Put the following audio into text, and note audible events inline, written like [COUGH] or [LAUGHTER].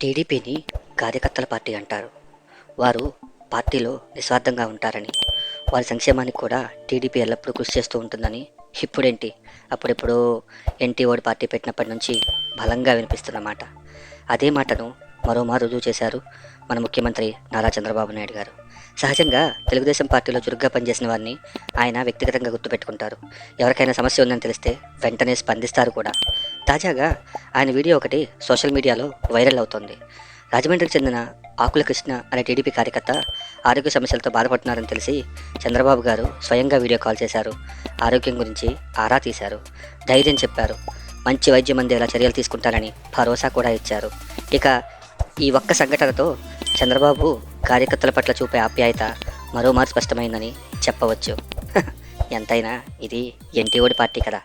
టీడీపీని కార్యకర్తల పార్టీ అంటారు. వారు పార్టీలో నిస్వార్థంగా ఉంటారని వారి సంక్షేమానికి కూడా టీడీపీ ఎల్లప్పుడూ కృషి చేస్తూ ఉంటుందని ఇప్పుడేంటి? అప్పుడెప్పుడో ఎన్టీ ఓడి పార్టీ పెట్టినప్పటి నుంచి బలంగా వినిపిస్తున్నమాట అదే మాటను మరోమారు రుజువు చేశారు మన ముఖ్యమంత్రి నారా చంద్రబాబు నాయుడు గారు. సహజంగా తెలుగుదేశం పార్టీలో చురుగ్గా పనిచేసిన వారిని ఆయన వ్యక్తిగతంగా గుర్తుపెట్టుకుంటారు. ఎవరికైనా సమస్య ఉందని తెలిస్తే వెంటనే స్పందిస్తారు కూడా. తాజాగా ఆయన వీడియో ఒకటి సోషల్ మీడియాలో వైరల్ అవుతోంది. రాజమండ్రికి చెందిన ఆకుల కృష్ణ అనే టీడీపీ కార్యకర్త ఆరోగ్య సమస్యలతో బాధపడుతున్నారని తెలిసి చంద్రబాబు గారు స్వయంగా వీడియో కాల్ చేశారు. ఆరోగ్యం గురించి ఆరా తీశారు. ధైర్యం చెప్పారు. మంచి వైద్యం అందేలా చర్యలు తీసుకుంటారని భరోసా కూడా ఇచ్చారు. ఇక ఈ ఒక్క సంఘటనతో చంద్రబాబు కార్యకర్తల పట్ల చూపే ఆప్యాయత మరోమారు స్పష్టమైందని చెప్పవచ్చు. [LAUGHS] ఎంతైనా ఇది ఎన్టీఓడి పార్టీ కదా.